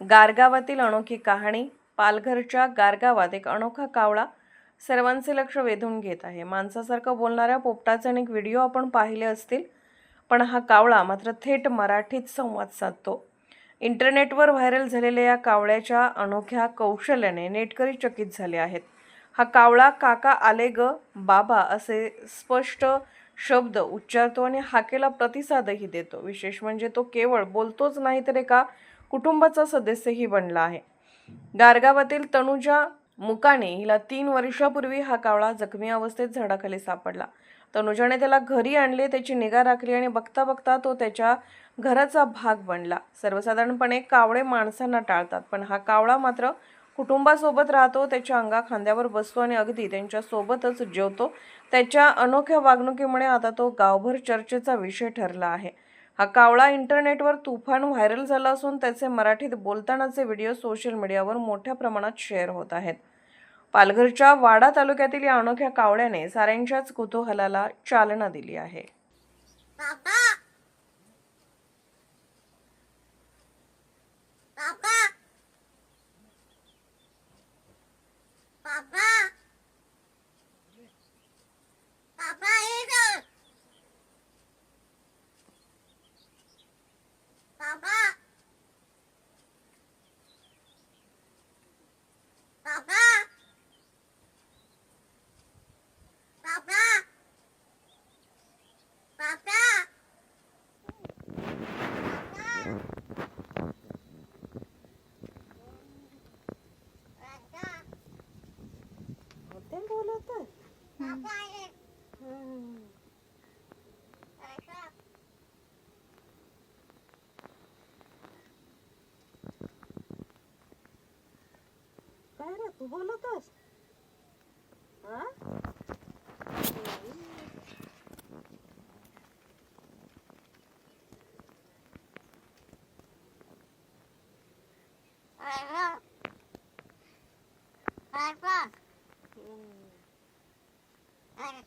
गारगावातील अनोखी कहाणी पालघरच्या गारगावात एक अनोखा कावळा सर्वांचे लक्ष वेधून घेत आहे. माणसासारखं बोलणाऱ्या पोपटाचे अनेक व्हिडिओ आपण पाहिले असतील पण हा कावळा मात्र थेट मराठीत संवाद साधतो. इंटरनेटवर व्हायरल झालेल्या या कावळ्याच्या अनोख्या कौशल्याने नेटकरी चकित झाले आहेत. हा कावळा काका आले ग बाबा असे स्पष्ट शब्द उच्चारतो आणि हाकेला प्रतिसादही देतो. विशेष म्हणजे तो केवळ बोलतोच नाही तर एका कुटुंबाचा सदस्यही बनला आहे. गारगावातील तनुजा मुकाने हिला तीन वर्षापूर्वी हा कावळा जखमी अवस्थेत झाडाखाली सापडला. तनुजाने त्याला घरी आणले त्याची निगा राखली आणि बघता बघता तो त्याच्या घराचा भाग बनला. सर्वसाधारणपणे कावळे माणसांना टाळतात पण हा कावळा मात्र कुटुंबासोबत राहतो त्याच्या अंगा खांद्यावर बसतो आणि अगदी त्यांच्यासोबतच जेवतो. त्याच्या अनोख्या वागणुकीमुळे आता तो गावभर चर्चेचा विषय ठरला आहे. हा कावळा इंटरनेटवर तुफान व्हायरल झाला असून त्याचे मराठीत बोलतानाचे व्हिडिओ सोशल मीडियावर मोठ्या प्रमाणात शेअर होत आहेत. पालघरच्या वाडा तालुक्यातील या अनोख्या कावळ्याने साऱ्यांच्याच कुतूहलाला चालना दिली आहे. काय रे तू बोलतस Papa. Papa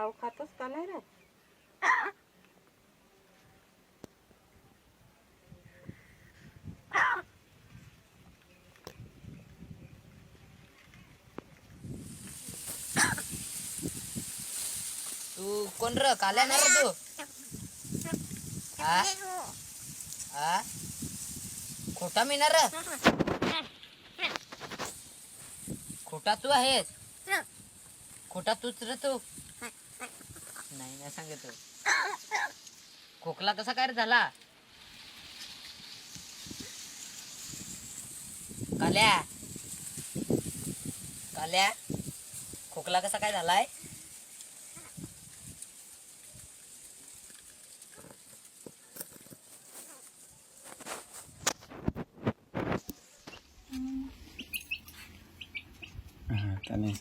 खाऊ खातोस का नाही रे तू कोण र? काल्या ना रे तू? हा हा खोटा मी ना र? खोटा तू आहेस? खोटा तूच रे तू? नाही नाही सांगतो खोकला कसा काय झाला? काल्या? काल्या खोकला कसा काय झालाय? Ah, también